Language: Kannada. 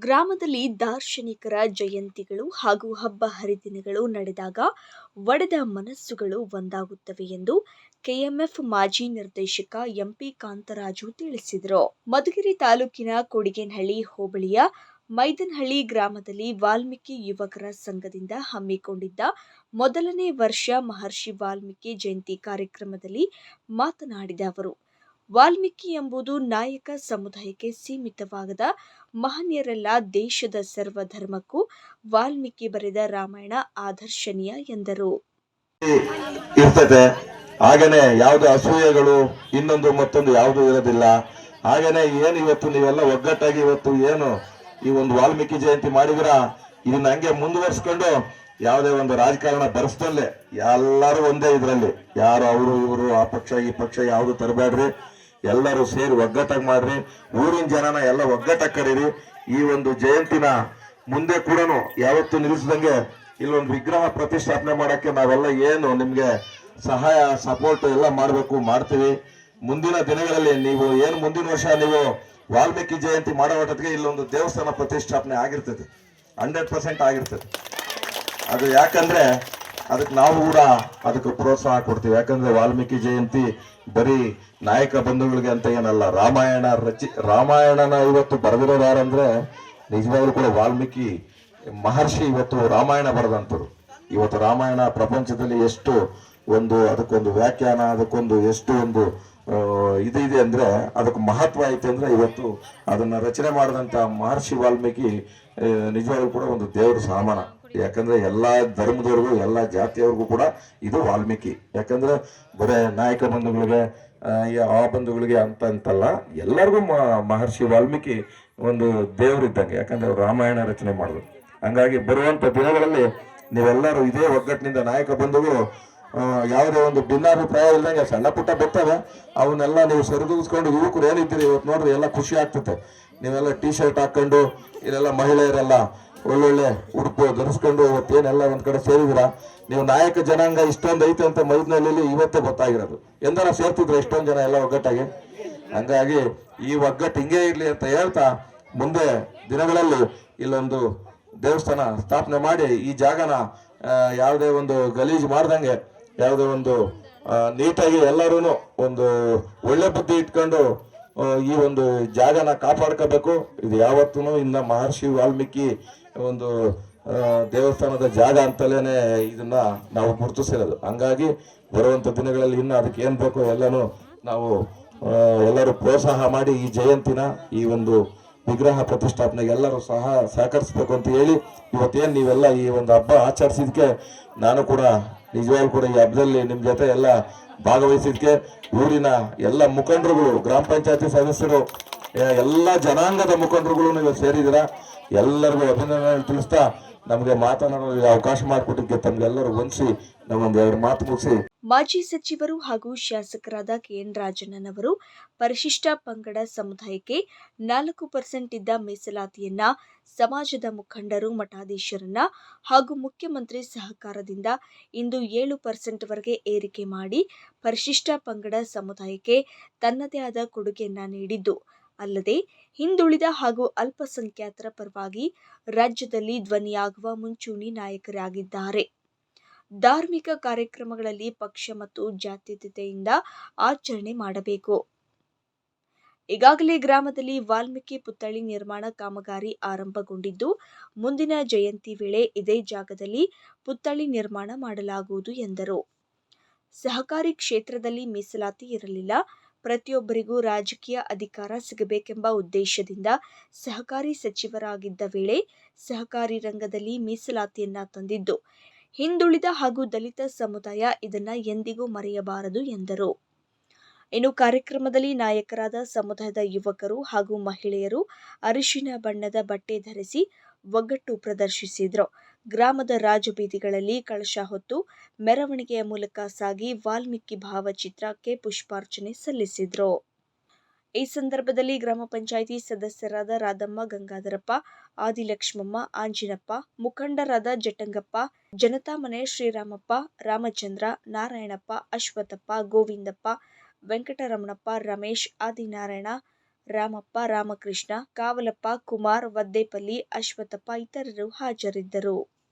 ಗ್ರಾಮದಲ್ಲಿ ದಾರ್ಶನಿಕರ ಜಯಂತಿಗಳು ಹಾಗೂ ಹಬ್ಬ ಹರಿದಿನಗಳು ನಡೆದಾಗ ಒಡೆದ ಮನಸ್ಸುಗಳು ಒಂದಾಗುತ್ತವೆ ಎಂದು ಕೆಎಂಎಫ್ ಮಾಜಿ ನಿರ್ದೇಶಕ ಎಂಪಿ ಕಾಂತರಾಜು ತಿಳಿಸಿದರು. ಮಧುಗಿರಿ ತಾಲೂಕಿನ ಕೊಡಿಗೇನಹಳ್ಳಿ ಹೋಬಳಿಯ ಮೈದನಹಳ್ಳಿ ಗ್ರಾಮದಲ್ಲಿ ವಾಲ್ಮೀಕಿ ಯುವಕರ ಸಂಘದಿಂದ ಹಮ್ಮಿಕೊಂಡಿದ್ದ ಮೊದಲನೇ ವರ್ಷ ಮಹರ್ಷಿ ವಾಲ್ಮೀಕಿ ಜಯಂತಿ ಕಾರ್ಯಕ್ರಮದಲ್ಲಿ ಮಾತನಾಡಿದ ಅವರು ವಾಲ್ಮೀಕಿ ಎಂಬುದು ನಾಯಕ ಸಮುದಾಯಕ್ಕೆ ಸೀಮಿತವಾಗದ ಮಹನೀಯರೆಲ್ಲ ದೇಶದ ಸರ್ವಧರ್ಮಕ್ಕೂ ವಾಲ್ಮೀಕಿ ಬರೆದ ರಾಮಾಯಣ ಆದರ್ಶನೀಯ ಎಂದರು. ಇರ್ತದೆ. ಹಾಗೇನೆ ಯಾವುದೇ ಅಸೂಯೆಗಳು, ಇನ್ನೊಂದು ಮತ್ತೊಂದು ಯಾವುದು ಇರೋದಿಲ್ಲ. ಹಾಗೇನೆ ಏನು ಇವತ್ತು ನೀವೆಲ್ಲ ಒಗ್ಗಟ್ಟಾಗಿ ಇವತ್ತು ಏನು ಈ ಒಂದು ವಾಲ್ಮೀಕಿ ಜಯಂತಿ ಮಾಡಿದ್ರ ಇದನ್ನ ಹಂಗೆ ಮುಂದುವರ್ಸ್ಕೊಂಡು ಯಾವುದೇ ಒಂದು ರಾಜಕಾರಣ ಬರೆಸ್ದಲ್ಲೇ, ಎಲ್ಲರೂ ಒಂದೇ ಇದರಲ್ಲಿ. ಯಾರು ಅವರು, ಇವರು, ಆ ಪಕ್ಷ, ಈ ಪಕ್ಷ ಯಾವುದು ತರಬೇಡ್ರಿ. ಎಲ್ಲರೂ ಸೇರಿ ಒಗ್ಗಟ್ಟಾಗಿ ಮಾಡ್ರಿ. ಊರಿನ ಜನನ ಎಲ್ಲ ಒಗ್ಗಟ್ಟಾಗಿ ಕರೀರಿ. ಈ ಒಂದು ಜಯಂತಿನ ಮುಂದೆ ಕೂಡ ಯಾವತ್ತು ನಿಲ್ಲಿಸಿದಂಗೆ ಇಲ್ಲೊಂದು ವಿಗ್ರಹ ಪ್ರತಿಷ್ಠಾಪನೆ ಮಾಡೋಕ್ಕೆ ನಾವೆಲ್ಲ ಏನು ನಿಮಗೆ ಸಹಾಯ ಸಪೋರ್ಟ್ ಎಲ್ಲ ಮಾಡಬೇಕು, ಮಾಡ್ತೀವಿ. ಮುಂದಿನ ದಿನಗಳಲ್ಲಿ ನೀವು ಏನು ಮುಂದಿನ ವರ್ಷ ನೀವು ವಾಲ್ಮೀಕಿ ಜಯಂತಿ ಮಾಡೋ ಹೊಟ್ಟಿಗೆ ಇಲ್ಲೊಂದು ದೇವಸ್ಥಾನ ಪ್ರತಿಷ್ಠಾಪನೆ ಆಗಿರ್ತದೆ. ಹಂಡ್ರೆಡ್ ಪರ್ಸೆಂಟ್ ಆಗಿರ್ತದೆ. ಅದು ಯಾಕಂದ್ರೆ ಅದಕ್ಕೆ ನಾವು ಕೂಡ ಅದಕ್ಕೆ ಪ್ರೋತ್ಸಾಹ ಕೊಡ್ತೀವಿ. ಯಾಕಂದ್ರೆ ವಾಲ್ಮೀಕಿ ಜಯಂತಿ ಬರೀ ನಾಯಕ ಬಂಧುಗಳಿಗೆ ಅಂತ ಏನಲ್ಲ, ರಾಮಾಯಣ ರಚಿ, ರಾಮಾಯಣನ ಇವತ್ತು ಬರೆದಿರೋದು ಯಾರಂದ್ರೆ ನಿಜವಾಗ್ಲೂ ಕೂಡ ವಾಲ್ಮೀಕಿ ಮಹರ್ಷಿ ಇವತ್ತು ರಾಮಾಯಣ ಬರೆದಂತರು ಇವತ್ತು ರಾಮಾಯಣ ಪ್ರಪಂಚದಲ್ಲಿ ಎಷ್ಟು ಒಂದು, ಅದಕ್ಕೊಂದು ವ್ಯಾಖ್ಯಾನ, ಅದಕ್ಕೊಂದು ಎಷ್ಟು ಒಂದು ಇದಿದೆ ಇದು ಇದೆ ಅಂದ್ರೆ ಅದಕ್ಕೆ ಮಹತ್ವ ಐತೆ ಅಂದ್ರೆ ಇವತ್ತು ಅದನ್ನ ರಚನೆ ಮಾಡಿದಂತ ಮಹರ್ಷಿ ವಾಲ್ಮೀಕಿ ನಿಜವಾಗ್ಲೂ ಕೂಡ ಒಂದು ದೇವರ ಸಾಮಾನ. ಯಾಕಂದ್ರೆ ಎಲ್ಲಾ ಧರ್ಮದವ್ರಿಗೂ ಎಲ್ಲಾ ಜಾತಿಯವ್ರಿಗೂ ಕೂಡ ಇದು ವಾಲ್ಮೀಕಿ. ಯಾಕಂದ್ರೆ ಬರೇ ನಾಯಕ ಬಂಧುಗಳಿಗೆ ಆ, ಬಂಧುಗಳಿಗೆ ಅಂತ ಅಂತಲ್ಲ ಎಲ್ಲರಿಗೂ ಮಹರ್ಷಿ ವಾಲ್ಮೀಕಿ ಒಂದು ದೇವರಿದ್ದಂಗೆ. ಯಾಕಂದ್ರೆ ರಾಮಾಯಣ ರಚನೆ ಮಾಡಿದ್ರು. ಹಂಗಾಗಿ ಬರುವಂತ ದಿನಗಳಲ್ಲಿ ನೀವೆಲ್ಲರೂ ಇದೇ ಒಗ್ಗಟ್ಟಿನಿಂದ ನಾಯಕ ಬಂಧುಗಳು ಯಾವುದೇ ಒಂದು ಭಿನ್ನಾಭಿಪ್ರಾಯ ಇಲ್ದಂಗೆ ಸಣ್ಣ ಪುಟ್ಟ ಬರ್ತವೆ. ಅವನ್ನೆಲ್ಲ ನೀವು ಸರಿದೂಗಿಸ್ಕೊಂಡು ಯುವಕರು ಏನಿದ್ದೀರಿ ಇವತ್ತು ನೋಡ್ರಿ ಎಲ್ಲ ಖುಷಿ ಆಗ್ತದೆ. ನೀವೆಲ್ಲ ಟಿ ಶರ್ಟ್ ಹಾಕೊಂಡು ಇಲ್ಲೆಲ್ಲ ಮಹಿಳೆಯರೆಲ್ಲ ಒಳ್ಳೊಳ್ಳೆ ಉಡುಪು ಧರಿಸ್ಕೊಂಡು ಇವತ್ತೇನೆಲ್ಲ ಒಂದ್ ಕಡೆ ಸೇರಿದಿರ ನೀವು ನಾಯಕ ಜನಾಂಗ ಇಷ್ಟೊಂದು ಐತೆ ಅಂತ ಮೈದ್ನಲ್ಲಿ ಇವತ್ತೇ ಗೊತ್ತಾಗಿರೋದು. ಎಂದರ ಸೇರ್ತಿದ್ರೆ ಇಷ್ಟೊಂದು ಜನ ಎಲ್ಲ ಒಗ್ಗಟ್ಟಾಗಿ? ಹಂಗಾಗಿ ಈ ಒಗ್ಗಟ್ಟು ಹಿಂಗೆ ಇರಲಿ ಅಂತ ಹೇಳ್ತಾ ಮುಂದೆ ದಿನಗಳಲ್ಲಿ ಇಲ್ಲೊಂದು ದೇವಸ್ಥಾನ ಸ್ಥಾಪನೆ ಮಾಡಿ ಈ ಜಾಗನ ಯಾವುದೇ ಒಂದು ಗಲೀಜು ಮಾಡ್ದಂಗೆ, ಯಾವುದೇ ಒಂದು ನೀಟಾಗಿ ಎಲ್ಲರೂ ಒಂದು ಒಳ್ಳೆ ಬುದ್ಧಿ ಇಟ್ಕೊಂಡು ಈ ಒಂದು ಜಾಗನ ಕಾಪಾಡ್ಕೋಬೇಕು. ಇದು ಯಾವತ್ತೂ ಇನ್ನು ಮಹರ್ಷಿ ವಾಲ್ಮೀಕಿ ಒಂದು ದೇವಸ್ಥಾನದ ಜಾಗ ಅಂತಲೇ ಇದನ್ನ ನಾವು ಗುರುತಿಸಿರೋದು. ಹಂಗಾಗಿ ಬರುವಂತ ದಿನಗಳಲ್ಲಿ ಇನ್ನು ಅದಕ್ಕೆ ಏನ್ ಬೇಕೋ ಎಲ್ಲಾನು ನಾವು ಎಲ್ಲರೂ ಪ್ರೋತ್ಸಾಹ ಮಾಡಿ ಈ ಜಯಂತಿನ, ಈ ಒಂದು ವಿಗ್ರಹ ಪ್ರತಿಷ್ಠಾಪನೆಗೆ ಎಲ್ಲರೂ ಸಹ ಸಹಕರಿಸಬೇಕು ಅಂತ ಹೇಳಿ ಇವತ್ತೇನು ನೀವೆಲ್ಲ ಈ ಒಂದು ಹಬ್ಬ ಆಚರಿಸಿದ್ಕೆ ನಾನು ಕೂಡ, ನಿಜವಾಗ್ಲೂ ಕೂಡ ಈ ಹಬ್ಬದಲ್ಲಿ ನಿಮ್ ಜೊತೆ ಎಲ್ಲ ಭಾಗವಹಿಸಿದ್ಕೆ ಊರಿನ ಎಲ್ಲ ಮುಖಂಡರುಗಳು, ಗ್ರಾಮ ಪಂಚಾಯತಿ ಸದಸ್ಯರು ಎಲ್ಲ ಜನಾಂಗದ ಮುಖಂಡರುಗಳು ನೀವು ಸೇರಿದಿರ ಎಲ್ಲರಿಗೂ ಅಭಿನಂದನೆ ತಿಳಿಸ್ತಾ ನಮಗೆ ಮಾತನಾಡಲು ಅವಕಾಶ ಮಾಡಿಕೊಟ್ಟಿದ್ದೆ ತಮ್ಗೆಲ್ಲರೂ ವಂದಿಸಿ ನಮ್ಮೊಂದು ಮಾತು ಮುಗಿಸಿ. ಮಾಜಿ ಸಚಿವರು ಹಾಗೂ ಶಾಸಕರಾದ ಕೆಎನ್ ರಾಜಣ್ಣನವರು ಪರಿಶಿಷ್ಟ ಪಂಗಡ ಸಮುದಾಯಕ್ಕೆ ನಾಲ್ಕು ಪರ್ಸೆಂಟ್ ಇದ್ದ ಮೀಸಲಾತಿಯನ್ನ ಸಮಾಜದ ಮುಖಂಡರು, ಮಠಾಧೀಶರನ್ನ ಹಾಗೂ ಮುಖ್ಯಮಂತ್ರಿ ಸಹಕಾರದಿಂದ ಇಂದು ಏಳು ಪರ್ಸೆಂಟ್ ವರೆಗೆ ಏರಿಕೆ ಮಾಡಿ ಪರಿಶಿಷ್ಟ ಪಂಗಡ ಸಮುದಾಯಕ್ಕೆ ತನ್ನದೇ ಆದ ಕೊಡುಗೆಯನ್ನ ನೀಡಿದ್ದು. ಅಲ್ಲದೆ ಹಿಂದುಳಿದ ಹಾಗೂ ಅಲ್ಪಸಂಖ್ಯಾತರ ಪರವಾಗಿ ರಾಜ್ಯದಲ್ಲಿ ಧ್ವನಿಯಾಗುವ ಮುಂಚೂಣಿ ನಾಯಕರಾಗಿದ್ದಾರೆ. ಧಾರ್ಮಿಕ ಕಾರ್ಯಕ್ರಮಗಳಲ್ಲಿ ಪಕ್ಷ ಮತ್ತು ಜಾತ್ಯತೆಯಿಂದ ಆಚರಣೆ ಮಾಡಬೇಕು. ಈಗಾಗಲೇ ಗ್ರಾಮದಲ್ಲಿ ವಾಲ್ಮೀಕಿ ಪುತ್ಥಳಿ ನಿರ್ಮಾಣ ಕಾಮಗಾರಿ ಆರಂಭಗೊಂಡಿದ್ದು, ಮುಂದಿನ ಜಯಂತಿ ವೇಳೆ ಇದೇ ಜಾಗದಲ್ಲಿ ಪುತ್ಥಳಿ ನಿರ್ಮಾಣ ಮಾಡಲಾಗುವುದು ಎಂದರು. ಸಹಕಾರಿ ಕ್ಷೇತ್ರದಲ್ಲಿ ಮೀಸಲಾತಿ ಇರಲಿಲ್ಲ. ಪ್ರತಿಯೊಬ್ಬರಿಗೂ ರಾಜಕೀಯ ಅಧಿಕಾರ ಸಿಗಬೇಕೆಂಬ ಉದ್ದೇಶದಿಂದ ಸಹಕಾರಿ ಸಚಿವರಾಗಿದ್ದ ವೇಳೆ ಸಹಕಾರಿ ರಂಗದಲ್ಲಿ ಮೀಸಲಾತಿಯನ್ನ ತಂದಿದ್ದು, ಹಿಂದುಳಿದ ಹಾಗೂ ದಲಿತ ಸಮುದಾಯ ಇದನ್ನ ಎಂದಿಗೂ ಮರೆಯಬಾರದು ಎಂದರು. ಇನ್ನು ಕಾರ್ಯಕ್ರಮದಲ್ಲಿ ನಾಯಕರಾದ ಸಮುದಾಯದ ಯುವಕರು ಹಾಗೂ ಮಹಿಳೆಯರು ಅರಿಶಿನ ಬಣ್ಣದ ಬಟ್ಟೆ ಧರಿಸಿ ಒಗ್ಗಟ್ಟು ಪ್ರದರ್ಶಿಸಿದ್ರು. ಗ್ರಾಮದ ರಾಜಬೀದಿಗಳಲ್ಲಿ ಕಳಶ ಹೊತ್ತು ಮೆರವಣಿಗೆಯ ಮೂಲಕ ಸಾಗಿ ವಾಲ್ಮೀಕಿ ಭಾವಚಿತ್ರಕ್ಕೆ ಪುಷ್ಪಾರ್ಚನೆ ಸಲ್ಲಿಸಿದ್ರು. ಈ ಸಂದರ್ಭದಲ್ಲಿ ಗ್ರಾಮ ಪಂಚಾಯಿತಿ ಸದಸ್ಯರಾದ ರಾಧಮ್ಮ, ಗಂಗಾಧರಪ್ಪ, ಆದಿಲಕ್ಷ್ಮಮ್ಮ, ಆಂಜಿನಪ್ಪ, ಮುಖಂಡರಾದ ಜಟಂಗಪ್ಪ ಜನತಾ ಮನೆ ಶ್ರೀರಾಮಪ್ಪ, ರಾಮಚಂದ್ರ, ನಾರಾಯಣಪ್ಪ, ಅಶ್ವಥಪ್ಪ, ಗೋವಿಂದಪ್ಪ, ವೆಂಕಟರಮಣಪ್ಪ, ರಮೇಶ್, ಆದಿನಾರಾಯಣ ರಾಮಪ್ಪ ರಾಮಕೃಷ್ಣ ಕಾವಲಪ್ಪ ಕುಮಾರ್ ವದ್ದೇಪಲ್ಲಿ ಅಶ್ವತ್ಥಪ್ಪ ಇತರರು ಹಾಜರಿದ್ದರು.